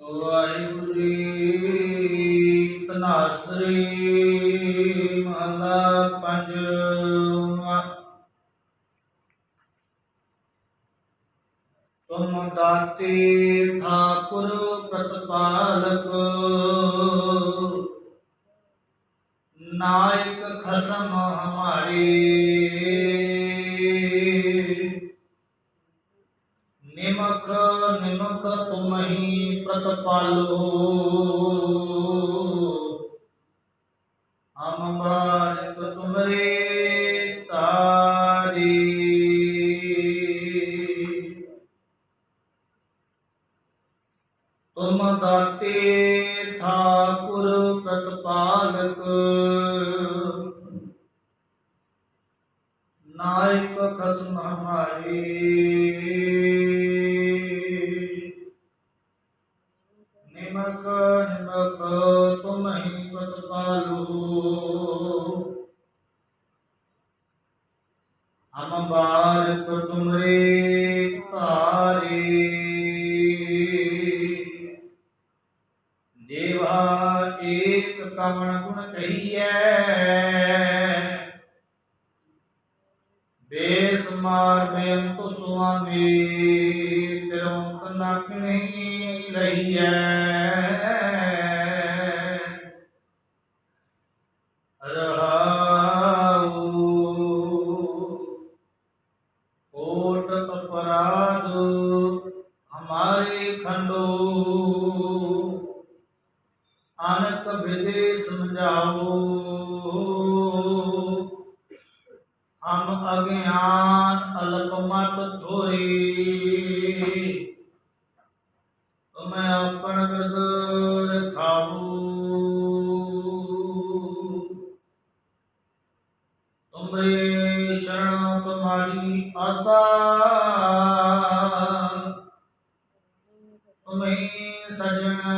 ਵਾਹਿਗੁਰੂ ਜੀ ਤਨਾਸਰੀ ਮਹਲਾ ਪੰਜਵਾਂ ਤੁਮ ਦਾਤੇ ਠਾਕੁਰ ਪ੍ਰਤਪਾਲਕ ਨਾਇਕ ਖਸਮ ਹਮਾਰੇ ਨਿਮਖ ਤੁਮਹੀ ਪ੍ਰਤਪਾਲੋ। ਹਮ ਬਾਰਿਕ ਤੁਮਰੇ ਤਾਰੀ। ਤੁਮ ਦਾਤੇ ਠਾਕੁਰ ਪ੍ਰਤਪਾਲਕ। ਨਾਇਕ ਖਸਮ ਹਮਾਰੀ। ਨਿਮਕ ਨਿਮਕ ਤੁਮ ਹੀ ਪ੍ਰਤਪਾਲੋ ਹਮ ਬਾਰਕ ਤੁਮਰੇ ਤਾਰੇ ਦੇਵਾ ਏਕ ਕਵਣ ਗੁਣ ਕਹੀਐ ਬੇਸਮਾਰ ਬੇਅੰਤ ਸੁਆਮੀ ਤਿਰੰਕ ਨਕ ਨਹੀਂ ਲਈਐ ਅਨਕ ਵਿਦੇ ਸਮਝਾਓ। ਹਮ ਅਗਿਆਨ ਅਲਪ ਮਤ ਥੋਰੀ ਤੁਮੈ ਆਪਣ ਬਿਰਦ ਰਖਾਵੋ ਤੁਮਰੇ ਸ਼ਰਨ ਤੁਮਾਰੀ ਆਸਾ। ਤੁਮੇ ਸਜਣ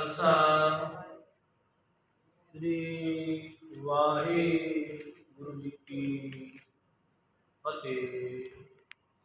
ਖਾਲਸਾ ਸ੍ਰੀ ਵਾਹਿਗੁਰੂ